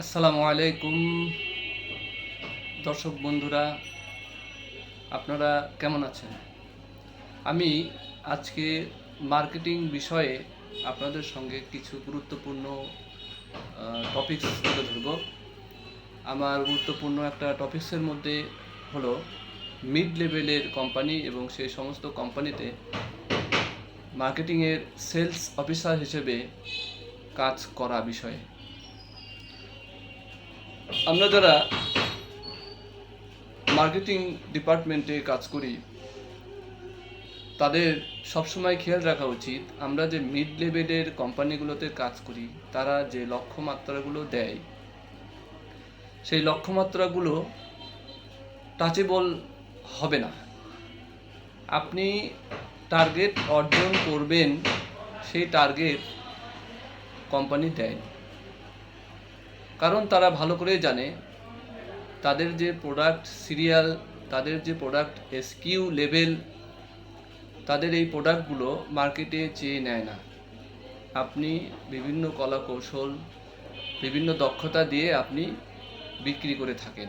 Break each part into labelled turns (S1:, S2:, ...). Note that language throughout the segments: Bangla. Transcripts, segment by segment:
S1: আসসালামু আলাইকুম। দর্শক বন্ধুরা, আপনারা কেমন আছেন? আমি আজকে মার্কেটিং বিষয়ে আপনাদের সঙ্গে কিছু গুরুত্বপূর্ণ টপিকস তুলে ধরব। আমার গুরুত্বপূর্ণ একটা টপিকসের মধ্যে হলো মিড লেভেলের কোম্পানি এবং সেই সমস্ত কোম্পানিতে মার্কেটিংয়ের সেলস অফিসার হিসেবে কাজ করা বিষয়ে। আমরা যারা মার্কেটিং ডিপার্টমেন্টে কাজ করি, তাদের সবসময় খেয়াল রাখা উচিত, আমরা যে মিড লেভেলের কোম্পানিগুলোতে কাজ করি, তারা যে লক্ষ্যমাত্রাগুলো দেয়, সেই লক্ষ্যমাত্রাগুলো টাচেবল হবে না আপনি টার্গেট অর্জন করবেন, সেই টার্গেট কোম্পানি দেয়। কারণ তারা ভালো করেই জানে, তাদের যে প্রোডাক্ট সিরিয়াল তাদের যে প্রোডাক্ট এসকিউ লেভেল তাদের এই প্রোডাক্টগুলো মার্কেটে চেয়ে নেয় না। আপনি বিভিন্ন কলা কৌশল, বিভিন্ন দক্ষতা দিয়ে আপনি বিক্রি করে থাকেন।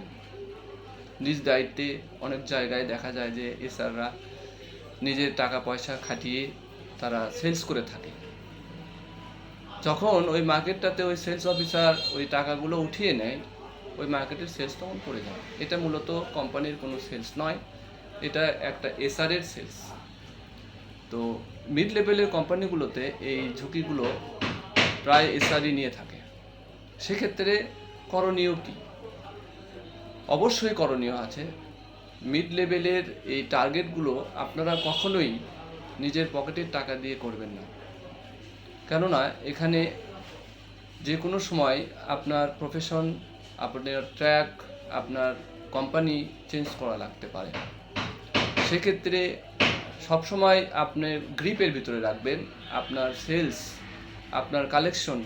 S1: নিজ দায়িত্বে অনেক জায়গায় দেখা যায় যে এসআররা নিজের টাকা পয়সা খাটিয়ে তারা সেলস করে থাকে। যখন ওই মার্কেটটাতে ওই সেলস অফিসার ওই টাকাগুলো উঠিয়ে নেয়, ওই মার্কেটের সেলস তখন পড়ে যায়। এটা মূলত কোম্পানির কোনো সেলস নয়, এটা একটা এসআরের সেলস তো মিড লেভেলের কোম্পানিগুলোতে এই ঝুঁকিগুলো প্রায় এসআরই নিয়ে থাকে। সেক্ষেত্রে করণীয় কী? অবশ্যই করণীয় আছে। মিড লেভেলের এই টার্গেটগুলো আপনারা কখনোই নিজের পকেটের টাকা দিয়ে করবেন না। কেননা এখানে যে কোনো সময় আপনার প্রফেশন আপনার ট্র্যাক আপনার কোম্পানি চেঞ্জ করা লাগতে পারে। সেক্ষেত্রে সবসময় আপনার গ্রিপের ভিতরে রাখবেন, আপনার সেলস আপনার কালেকশন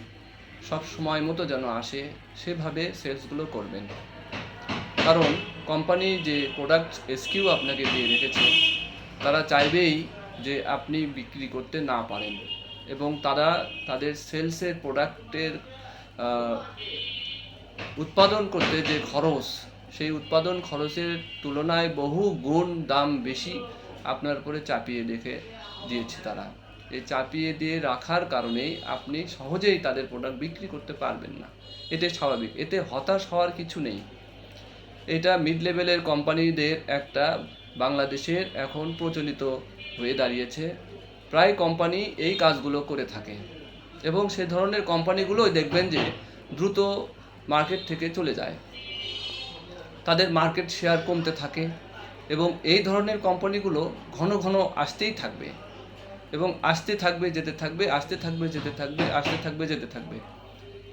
S1: সব সময় মতো যেন আসে, সেভাবে সেলসগুলো করবেন। কারণ কোম্পানি যে প্রোডাক্ট এসকিউ আপনাকে দিয়ে রেখেছে, তারা চাইবেই যে আপনি বিক্রি করতে না পারেন। এবং তারা তাদের সেলসের প্রোডাক্টের উৎপাদন করতে যে খরচ, সেই উৎপাদন খরচের তুলনায় বহু গুণ দাম বেশি আপনার উপরে চাপিয়ে রেখে দিয়েছে তারা। এই চাপিয়ে দিয়ে রাখার কারণেই আপনি সহজেই তাদের প্রোডাক্ট বিক্রি করতে পারবেন না। এটা স্বাভাবিক, এতে হতাশ হওয়ার কিছু নেই। এটা মিড লেভেলের কোম্পানিদের একটা বাংলাদেশের এখন প্রচলিত হয়ে দাঁড়িয়েছে। প্রায় কোম্পানি এই কাজগুলো করে থাকে। এবং সে ধরনের কোম্পানিগুলোই দেখবেন যে দ্রুত মার্কেট থেকে চলে যায়। তাদের মার্কেট শেয়ার কমতে থাকে এবং এই ধরনের কোম্পানিগুলো ঘন ঘন আসতেই থাকবে। এবং আসতে থাকবে, যেতে থাকবে, আসতে থাকবে, যেতে থাকবে, আসতে থাকবে, যেতে থাকবে।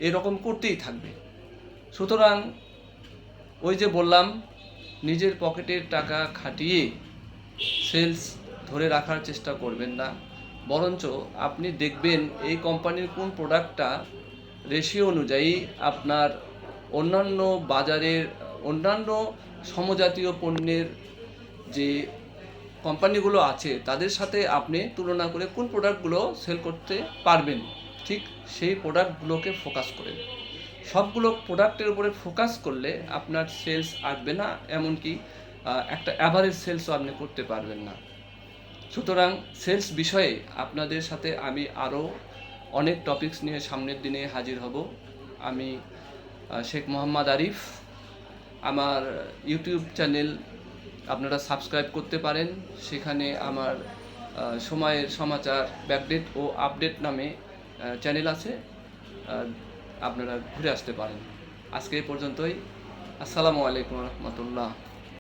S1: এরকম করতেই থাকবে। সুতরাং ওই যে বললাম, নিজের পকেটের টাকা খাটিয়ে সেলস ধরে রাখার চেষ্টা করবেন না। বরঞ্চ আপনি দেখবেন এই কোম্পানির কোন প্রোডাক্টটা রেশিও অনুযায়ী আপনার অন্যান্য বাজারের, অন্যান্য সমজাতীয় পণ্যের যে কোম্পানিগুলো আছে, তাদের সাথে আপনি তুলনা করে কোন প্রোডাক্টগুলো সেল করতে পারবেন। ঠিক সেই প্রোডাক্টগুলোকে ফোকাস করেন। সবগুলো প্রোডাক্টের উপরে ফোকাস করলে আপনার সেলস আসবে না, এমনকি একটা অ্যাভারেজ সেলসও আপনি করতে পারবেন না। সুতরাং সেলস বিষয়ে আপনাদের সাথে আমি আরও অনেক টপিকস নিয়ে সামনের দিনে হাজির হব। আমি শেখ মোহাম্মদ আরিফ। আমার ইউটিউব চ্যানেল আপনারা সাবস্ক্রাইব করতে পারেন। সেখানে আমার সময়ের সমাচার ব্যাকডেট ও আপডেট নামে চ্যানেল আছে। আপনারা ঘুরে আসতে পারেন। আজকে এই পর্যন্তই। আসসালামু আলাইকুম রহমতুল্লাহ।